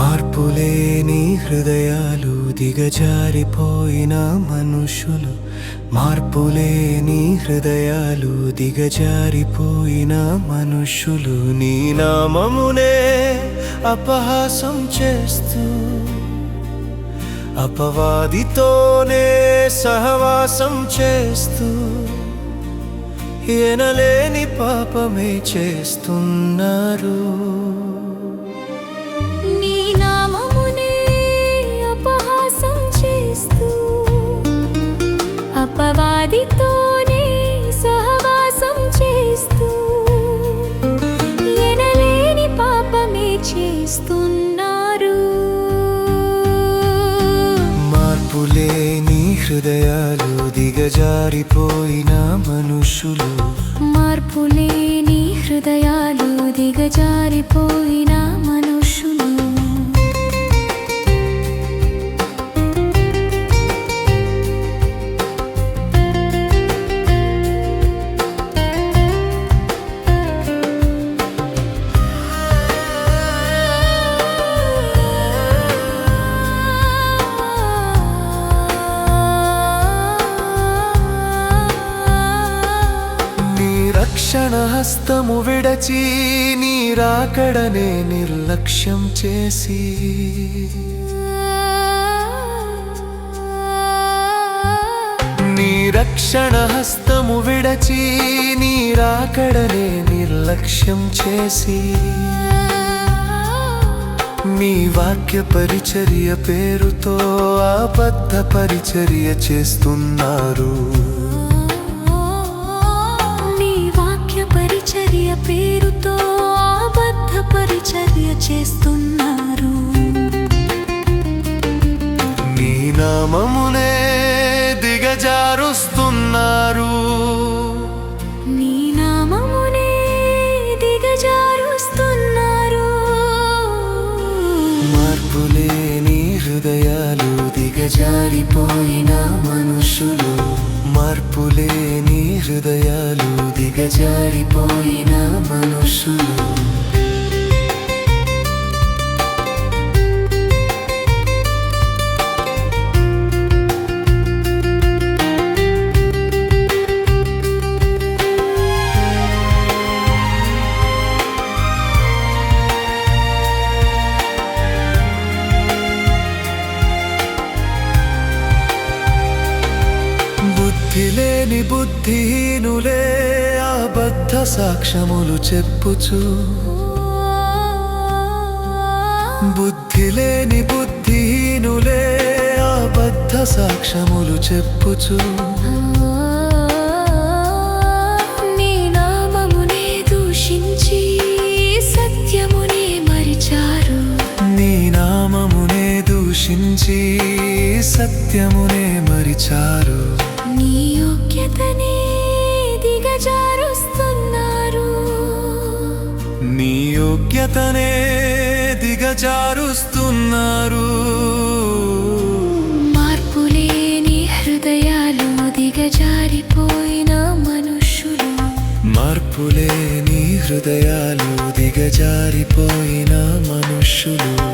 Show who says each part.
Speaker 1: మార్పులేని హృదయాలు దిగజారిపోయిన మనుషులు. మార్పులేని హృదయాలు దిగజారిపోయిన మనుషులు. నీ నామమునే అపహాసం చేస్తూ అపవాదితోనే సహవాసం చేస్తూ ఎనలేని పాపమే చేస్తున్నారు. మార్పులేని హృదయాలు దిగజారిపోయిన మనుషులు.
Speaker 2: మార్పులేని హృదయాలు దిగజారిపోయిన మనుషులు.
Speaker 1: నీ రక్షణ హస్తము విడచి నీ రాకడనే నిర్లక్ష్యం చేసి. నీ రక్షణ హస్తము విడచి నీ రాకడనే నిర్లక్ష్యం చేసి. నీ వాక్య పరిచర్య పేరుతో అబద్ధ పరిచర్య చేస్తున్నారు.
Speaker 2: చేస్తున్నారు.
Speaker 1: నీ నామమునే దిగజారుస్తున్నారు.
Speaker 2: నీ నామమునే దిగజారుస్తున్నారు.
Speaker 1: మార్పులేని హృదయాలు దిగజారిపోయిన మనుషులు. మార్పులేని హృదయాలు దిగజారిపోయిన మనుషులు. బుద్ధిహీనులే అబద్ధ సాక్ష్యములు చెప్పుచు. బుద్ధి లేని బుద్ధిహీనులే అబద్ధ సాక్ష్యములు చెప్పుచు.
Speaker 2: నీ నామమునే దూషించి సత్యమునే మరిచారు.
Speaker 1: నీ నామమునే దూషించి సత్యమునే మరిచారు
Speaker 2: నీ యోగ్యతనే దిగజారుస్తున్నారు.
Speaker 1: నీ యోగ్యతనే దిగజారుస్తున్నారు.
Speaker 2: మార్పులేని హృదయాలు దిగజారిపోయిన మనుషులు.
Speaker 1: మార్పులేని హృదయాలు దిగజారిపోయిన మనుషులు.